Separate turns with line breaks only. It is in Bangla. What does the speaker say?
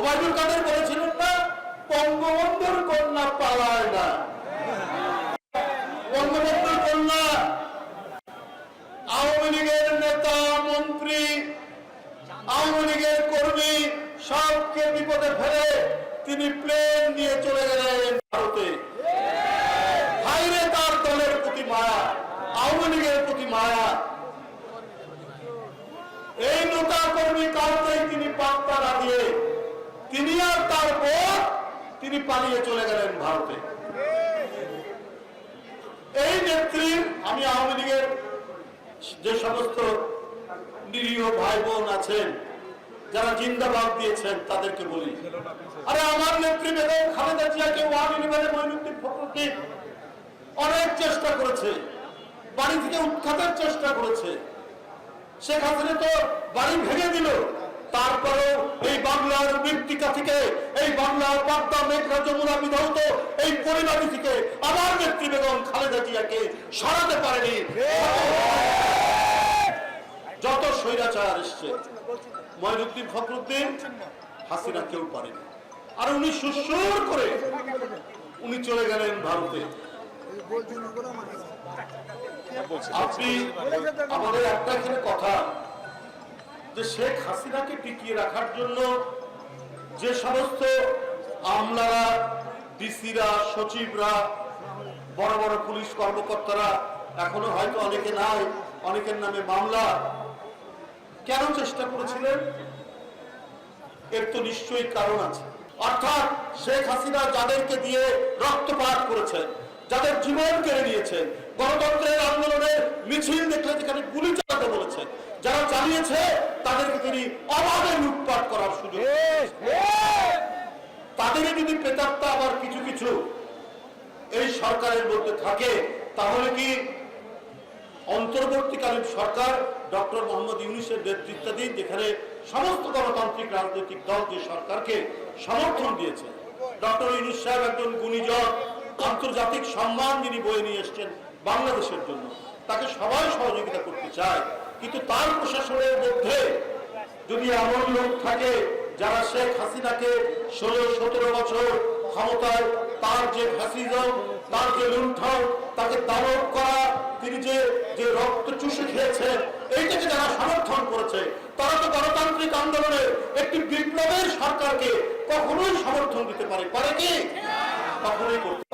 ওবায়দুল কাদের বলেছিলেন না, বঙ্গবন্ধুর কন্যা পালায় না। বঙ্গবন্ধুর কন্যা, আওয়ামী লীগের নেতা, মন্ত্রী, আওয়ামী লীগের কর্মী, সবকে বিপদে ফেলে তিনি প্লেন নিয়ে চলে গেলেন ভারতে। বাইরে তার দলের প্রতি মায়া, আওয়ামী লীগের প্রতি মায়া। এই নেতা কর্মী কাউকেই তিনি পাত্তা না দিয়ে তিনি আর তার পর তিনি পালিয়ে চলে গেলেন ভারতে। এই নেত্রী, আমি আওয়ামী লীগের যে সমস্ত নিরীহ ভাই বোন আছেন, যারা জিন্দাবাদ দিয়েছেন, তাদেরকে বলি। আরে আমার নেত্রী বেগম খালেদা জিয়াকে ওয়ান ইলেভেনে অনেক চেষ্টা করেছে, বাড়ি থেকে উৎখাতের চেষ্টা করেছে। শেখ হাসিনা তো বাড়ি ভেঙে দিল। তারপরেও এই বাংলার মৃত্তিকা থেকে এই বাংলার পদ্মা মেঘনা যমুনা বিধৌত এই পরিণতি থেকে আমার নেত্রী বেগম খালেদা জিয়াকে সরাতে পারেনি। যত স্বৈরাচার এসছে ময়নুদ্দিন ফখরুদ্দিন হাসিনা কেউ পারেনি। আর উনি সুসুর করে উনি চলে গেলেন ভারতে। আপনি আমাদের একটা এখানে কথা যে শেখ হাসিনাকে টিকিয়ে রাখার জন্য যে সমস্ত আমলারা ডিসিরা, সচিবরা, বড় বড় পুলিশ কর্মকর্তারা এখনও হয়তো অনেকে নাই, অনেকের নামে মামলা, কেন চেষ্টা করেছিলেন? এর তো নিশ্চয়ই কারণ আছে। অর্থাৎ শেখ হাসিনা যাদেরকে দিয়ে রক্তপাত করেছেন, যাদের জীবন কেড়ে নিয়েছেন, গণতন্ত্রের আন্দোলনের মিছিল দেখলে যেখানে গুলি বলেছেন যারা চালিয়েছে তাদেরকে তিনি অবাধে লুটপাট করার সুযোগ তাদের যদি প্রেতাত্মা আবার কিছু কিছু এই সরকারের মধ্যে থাকে তাহলে কি অন্তর্বর্তীকালীন সরকার ডক্টর মোহাম্মদ ইউনুসের নেতৃত্বাধীন যেখানে সমস্ত গণতান্ত্রিক রাজনৈতিক দল যে সরকারকে সমর্থন দিয়েছে ডক্টর ইউনুস সাহেব একজন গুণীজন আন্তর্জাতিক সম্মান যিনি বয়ে নিয়ে এসছেন বাংলাদেশের জন্য তাকে সবাই সহযোগিতা করতে চায়। কিন্তু তার প্রশাসনের মধ্যে যদি এমন লোক থাকে যারা শেখ হাসিনাকে ষোলো, সতেরো বছর ক্ষমতায় তার যে ফ্যাসিজম তার যে লুণ্ঠন, তাকে দানব করা, তিনি যে যে রক্ত চুষে খেয়েছেন, এইটাকে যারা সমর্থন করেছে, তারা তো গণতান্ত্রিক আন্দোলনে একটি বিপ্লবের সরকারকে কখনোই সমর্থন দিতে পারে পারে কি? কখনোই করতে